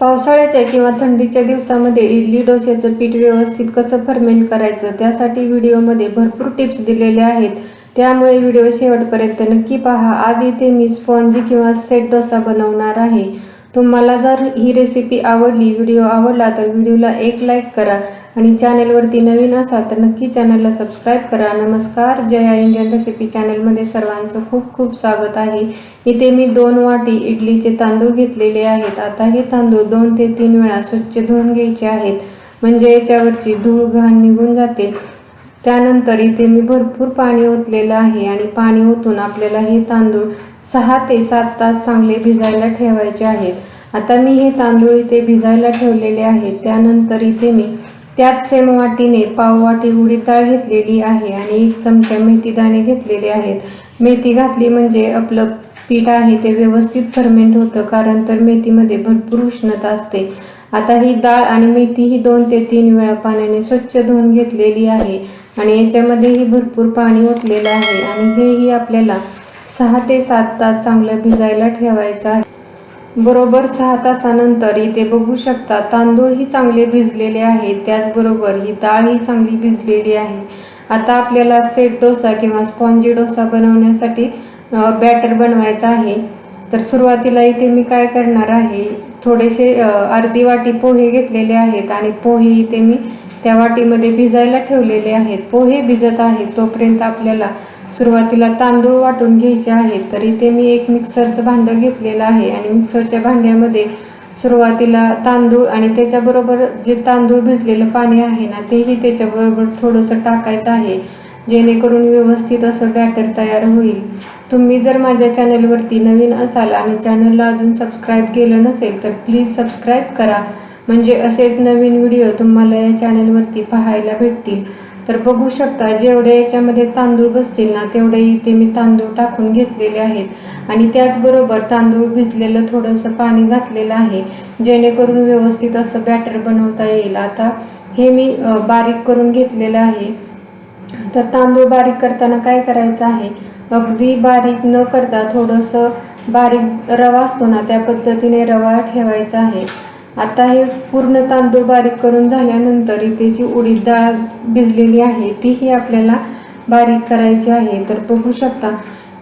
पावसाळ्याच्या किंवा थंडीच्या दिवसामध्ये इडली डोश्याचं पीठ व्यवस्थित कसं फर्मेंट करायचं त्यासाठी व्हिडिओमध्ये भरपूर टिप्स दिलेल्या आहेत. त्यामुळे व्हिडिओ शेवटपर्यंत नक्की पहा. आज इथे मी स्पॉन्जी किंवा सेट डोसा बनवणार आहे. तुम्हाला जर ही रेसिपी आवडली व्हिडिओ आवडला तर व्हिडिओला एक लाईक करा आणि चॅनेलवरती नवीन असाल तर नक्की चॅनलला सबस्क्राईब करा. नमस्कार. जया इंडियन रेसिपी चॅनलमध्ये सर्वांचं खूप खूप स्वागत आहे. इथे मी दोन वाटी इडलीचे तांदूळ घेतलेले आहेत. आता हे तांदूळ दोन ते तीन वेळा स्वच्छ धुवून घ्यायचे आहेत. म्हणजे याच्यावरची धूळ घाण निघून जाते. त्यानंतर इथे मी भरपूर पाणी ओतलेलं आहे आणि पाणी ओतून आपल्याला हे तांदूळ सहा ते सात तास चांगले भिजायला ठेवायचे आहेत. आता मी हे तांदूळ इथे भिजायला ठेवलेले आहेत. त्यानंतर इथे मी त्याच सेम वाटीने पाव वाटी उडीद डाळ घेतलेली आहे आणि एक चमचा मेथी दाणे घेतलेले आहेत. मेथी घातली म्हणजे आपलं पीठ आहे ते व्यवस्थित फर्मेंट होतं कारण तर मेथीमध्ये भरपूर उष्णता असते. आता ही डाळ आणि मेथी ही दोन ते तीन वेळा पाण्याने स्वच्छ धुवून घेतलेली आहे. आणि याच्यामध्येही भरपूर पाणी ओतलेलं आहे. आणि हेही आपल्याला सहा ते सात तास चांगलं भिजायला ठेवायचं आहे. बरोबर सहा तासानंतर इथे बघू शकता तांदूळही चांगले भिजलेले आहेत. त्याचबरोबर ही डाळही चांगली भिजलेली आहे. आता आपल्याला सेट डोसा किंवा स्पॉन्जी डोसा बनवण्यासाठी बॅटर बनवायचा आहे. तर सुरुवातीला इथे मी काय करणार आहे थोडेसे अर्धी वाटी पोहे घेतलेले आहेत आणि पोहे इथे मी त्या वाटीमध्ये भिजायला ठेवलेले आहेत. पोहे भिजत आहेत. तोपर्यंत आपल्याला सुरुवातीला तांदूळ वाटून घ्यायचे आहेत तर इथे मी एक मिक्सरचं भांडं घेतलेलं आहे आणि मिक्सरच्या भांड्यामध्ये सुरुवातीला तांदूळ आणि त्याच्याबरोबर जे तांदूळ भिजलेलं पाणी आहे ना तेही त्याच्याबरोबर थोडंसं टाकायचं आहे. जेणेकरून व्यवस्थित असं बॅटर तयार होईल. तुम्ही जर माझ्या चॅनलवरती नवीन असाल आणि चॅनलला अजून सबस्क्राईब केलं नसेल तर प्लीज सबस्क्राईब करा. म्हणजे असेच नवीन व्हिडिओ तुम्हाला या चॅनलवरती पाहायला भेटतील. तर बघू शकता जेवढे याच्यामध्ये तांदूळ बसतील ना तेवढे इथे मी तांदूळ टाकून घेतलेले आहेत. आणि त्याचबरोबर तांदूळ भिजलेलं थोडंसं पाणी घातलेलं आहे. जेणेकरून व्यवस्थित असं बॅटर बनवता येईल. आता हे मी बारीक करून घेतलेलं आहे. तर तांदूळ बारीक करताना काय करायचं आहे? अगदी बारीक न करता थोडंसं बारीक रवा असतो ना त्या पद्धतीने रवा ठेवायचा आहे. आता हे पूर्ण तांदूळ बारीक करून झाल्यानंतर इथे जी उडीद डाळ भिजलेली आहे तीही आपल्याला बारीक करायची आहे. तर बघू शकता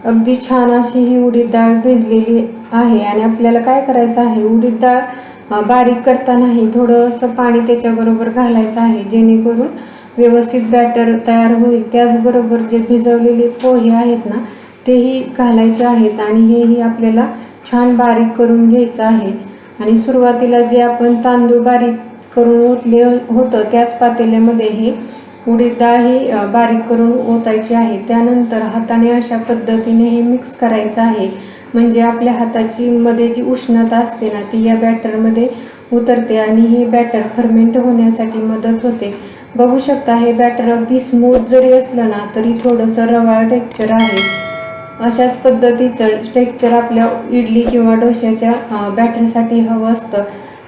अगदी छान अशी ही उडीद डाळ भिजलेली आहे. आणि आपल्याला काय करायचं आहे उडीद डाळ बारीक करतानाही थोडंसं पाणी त्याच्याबरोबर घालायचं आहे जेणेकरून व्यवस्थित बॅटर तयार होईल. त्याचबरोबर जे भिजवलेले पोहे आहेत ना तेही घालायचे आहेत आणि हेही आपल्याला छान बारीक करून घ्यायचं आहे. आणि सुरुवातीला जे आपण तांदूळ बारीक करून ओतले होतं त्याच पातेल्यामध्ये हे उडीद डाळ ही बारीक करून ओतायची आहे. त्यानंतर हाताने अशा पद्धतीने हे मिक्स करायचं आहे. म्हणजे आपल्या हाताची मध्ये जी उष्णता असते ना ती या बॅटरमध्ये उतरते आणि हे बॅटर फर्मेंट होण्यासाठी मदत होते. बघू शकता हे बॅटर अगदी स्मूथ जरी असलं ना तरी थोडंसं रवाळ टेक्चर आहे. अशाच पद्धतीचं टेक्चर आपल्या इडली किंवा डोश्याच्या बॅटरीसाठी बॅटरसाठी हवं असतं.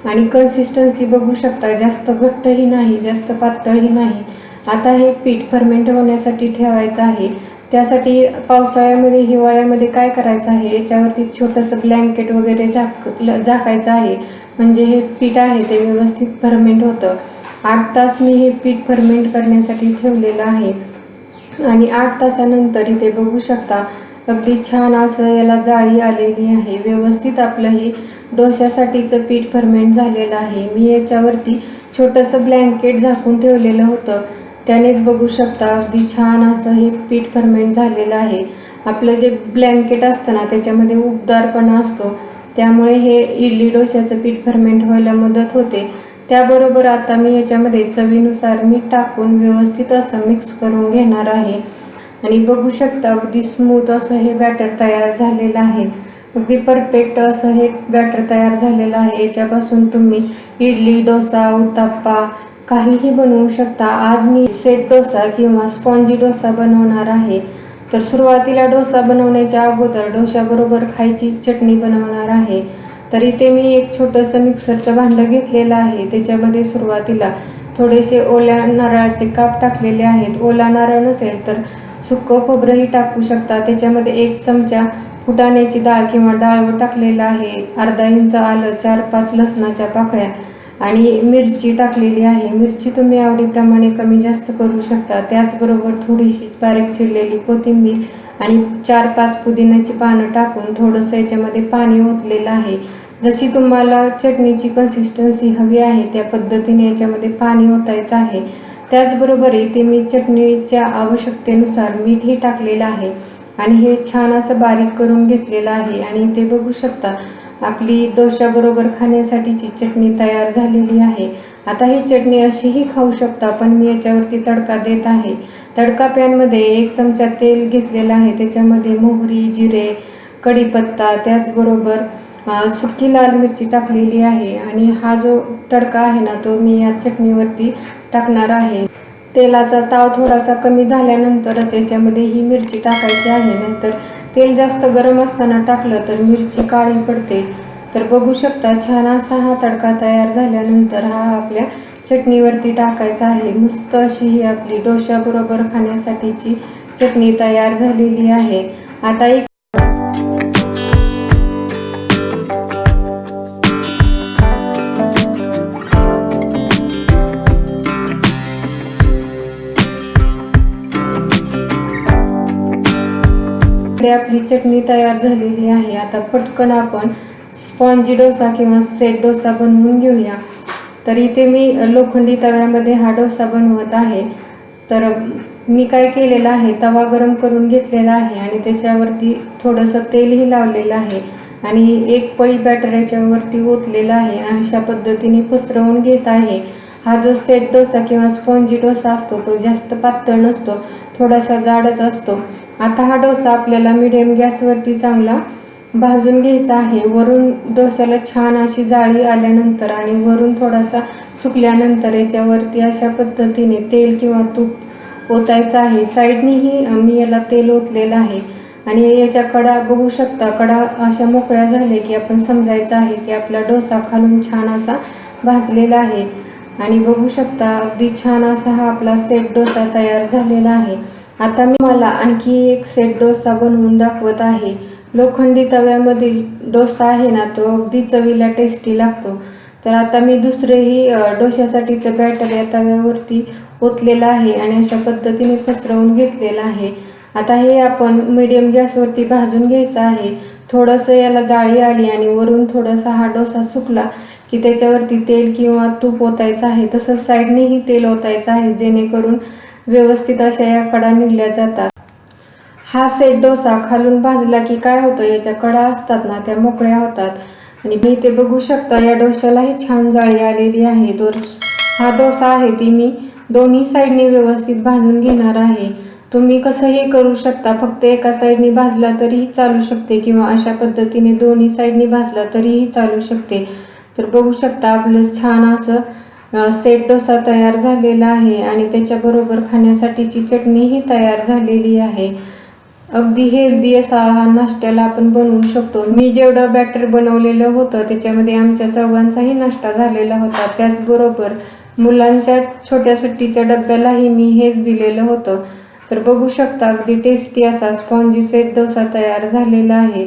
आणि कन्सिस्टन्सी बघू शकता जास्त घट्टही नाही जास्त पातळही नाही. आता हे पीठ फर्मेंट होण्यासाठी ठेवायचं आहे. त्यासाठी पावसाळ्यामध्ये हिवाळ्यामध्ये काय करायचं आहे? याच्यावरती छोटंसं ब्लँकेट वगैरे झाक ल- झाकायचं आहे. म्हणजे हे पीठ आहे ते व्यवस्थित फर्मेंट होतं. आठ तास मी हे पीठ फर्मेंट करण्यासाठी ठेवलेलं आहे. आणि आठ तासानंतर इथे बघू शकता अगदी छान असं याला जाळी आलेली आहे. व्यवस्थित आपलं हे डोश्यासाठीचं पीठ फर्मेंट झालेलं आहे. मी याच्यावरती छोटंसं ब्लँकेट झाकून ठेवलेलं होतं. त्यानेच बघू शकता अगदी छान असं हे पीठ फर्मेंट झालेलं आहे. आपलं जे ब्लँकेट असतं ना त्याच्यामध्ये उबदारपणा असतो. त्यामुळे हे इडली डोश्याचं पीठ फर्मेंट व्हायला मदत होते. त्याबरोबर आता मी याच्यामध्ये चवीनुसार मीठ टाकून व्यवस्थित असं मिक्स करून घेणार आहे. आणि बघू शकता अगदी स्मूथ असं हे बॅटर तयार झालेलं आहे. अगदी परफेक्ट असं हे बॅटर तयार झालेलं आहे. याच्यापासून तुम्ही इडली डोसा उत्ताप्पा काहीही बनवू शकता. आज मी सेट डोसा किंवा स्पॉन्जी डोसा बनवणार आहे. तर सुरुवातीला डोसा बनवण्याच्या अगोदर डोशाबरोबर खायची चटणी बनवणार आहे. तर इथे मी एक छोटंसं मिक्सरचं भांडं घेतलेलं आहे. त्याच्यामध्ये सुरुवातीला थोडेसे ओल्या नारळाचे काप टाकलेले आहेत. ओला नारळ नसेल तर सुकं खोबरंही टाकू शकता. त्याच्यामध्ये एक चमचा फुटाण्याची डाळ किंवा डाळ टाकलेलं आहे. अर्धा इंच आलं चार पाच लसणाच्या पाकळ्या आणि मिरची टाकलेली आहे. मिरची तुम्ही आवडीप्रमाणे कमी जास्त करू शकता. त्याचबरोबर थोडीशी बारीक चिरलेली कोथिंबीर आणि चार पाच पुदिन्याची पानं टाकून थोडंसं याच्यामध्ये पाणी ओतलेलं आहे. जशी तुम्हाला चटणीची कन्सिस्टन्सी हवी आहे त्या पद्धतीने याच्यामध्ये पाणी ओतायचं आहे. त्याचबरोबर इथे मी चटणीच्या आवश्यकतेनुसार मीठही टाकलेलं आहे आणि हे छान असं बारीक करून घेतलेलं आहे. आणि इथे बघू शकता आपली डोशाबरोबर खाण्यासाठीची चटणी तयार झालेली आहे. आता ही चटणी अशीही खाऊ शकता पण मी याच्यावरती तडका देत आहे. तडका पॅनमध्ये एक चमचा तेल घेतलेला आहे. त्याच्यामध्ये मोहरी जिरे कढीपत्ता त्याचबरोबर सुकी लाल मिरची टाकलेली आहे. आणि हा जो तडका आहे ना तो मी या चटणीवरती टाकणार आहे. तेलाचा ताव थोडासा कमी झाल्यानंतरच याच्यामध्ये ही मिरची टाकायची आहे. नाहीतर तेल जास्त गरम असताना टाकलं तर मिरची काळी पडते. तर बघू शकता छान असा हा तडका तयार झाल्यानंतर हा आपल्या चटणीवरती टाकायचा आहे. मस्त अशी ही आपली डोशाबरोबर खाण्यासाठीची चटणी तयार झालेली आहे. आता एक आपली चटणी तयार झालेली आहे. आता पटकन आपण स्पॉन्जी डोसा किंवा सेट डोसा बनवून घेऊया. तर इथे मी लोखंडी तव्यामध्ये हा डोसा बनवत आहे. तर मी काय केलेलं आहे तवा गरम करून घेतलेला आहे आणि त्याच्यावरती थोडंसं तेलही लावलेलं आहे. आणि एक पळी बॅटर याच्यावरती ओतलेलं आहे आणि अशा पद्धतीने पसरवून घेत आहे. हा जो सेट डोसा किंवा स्पॉन्जी डोसा असतो तो जास्त पातळ नसतो थोडासा जाडच असतो. आता हा डोसा आपल्याला मिडियम गॅसवरती चांगला भाजून घ्यायचा आहे. वरून डोसाला छान अशी जाळी आल्यानंतर आणि वरून थोडासा सुकल्यानंतर याच्यावरती अशा पद्धतीने तेल किंवा तूप ओतायचं आहे. साईडनेही मी याला तेल ओतलेलं आहे. आणि याच्या कडा बघू शकता कडा अशा मोकळ्या झाल्या की आपण समजायचं आहे की आपला डोसा खालून छान असा भाजलेला आहे. आणि बघू शकता अगदी छान असा हा आपला सेट डोसा तयार झालेला आहे. आता मी मला आणखी एक सेट डोसा बनवून दाखवत आहे. लोखंडी तव्यामधील डोसा आहे ना तो अगदी चवीला टेस्टी लागतो. तर आता मी दुसरेही डोश्यासाठीचं बॅटर या तव्यावरती ओतलेलं आहे आणि अशा पद्धतीने पसरवून घेतलेलं आहे. आता हे आपण मीडियम गॅसवरती भाजून घ्यायचं आहे. थोडंसं याला जाळी आली आणि वरून थोडासा हा डोसा सुकला की त्याच्यावरती तेल किंवा तूप ओतायचं आहे तसंच साईडनेही तेल ओतायचं आहे जेणेकरून व्यवस्थित अशा या कडा निघल्या जातात. हा सेट डोसा खालून भाजला की काय होतं याच्या कडा असतात ना त्या मोकळ्या होतात. आणि मी इथे बघू शकता या डोशालाही छान जाळी आलेली आहे. तो हा डोसा आहे ती मी दोन्ही साईडने व्यवस्थित भाजून घेणार आहे. तुम्ही कसंही करू शकता फक्त एका साईडने भाजला तरीही चालू शकते किंवा अशा पद्धतीने दोन्ही साईडने भाजला तरीही चालू शकते. तर बघू शकता आपलं छान असं सेट डोसा तयार झालेला आहे आणि त्याच्याबरोबर खाण्यासाठीची चटणीही तयार झालेली आहे. अगदी हेल्दी असा हा नाश्त्याला आपण बनवू शकतो. मी जेवढं बॅटर बनवलेलं होतं त्याच्यामध्ये आमच्या चौघांचाही नाश्ता झालेला होता. त्याचबरोबर मुलांच्या छोट्या सुट्टीच्या डब्यालाही मी हेच दिलेलं होतं. तर बघू शकता अगदी टेस्टी असा स्पॉन्जी सेट डोसा तयार झालेला आहे.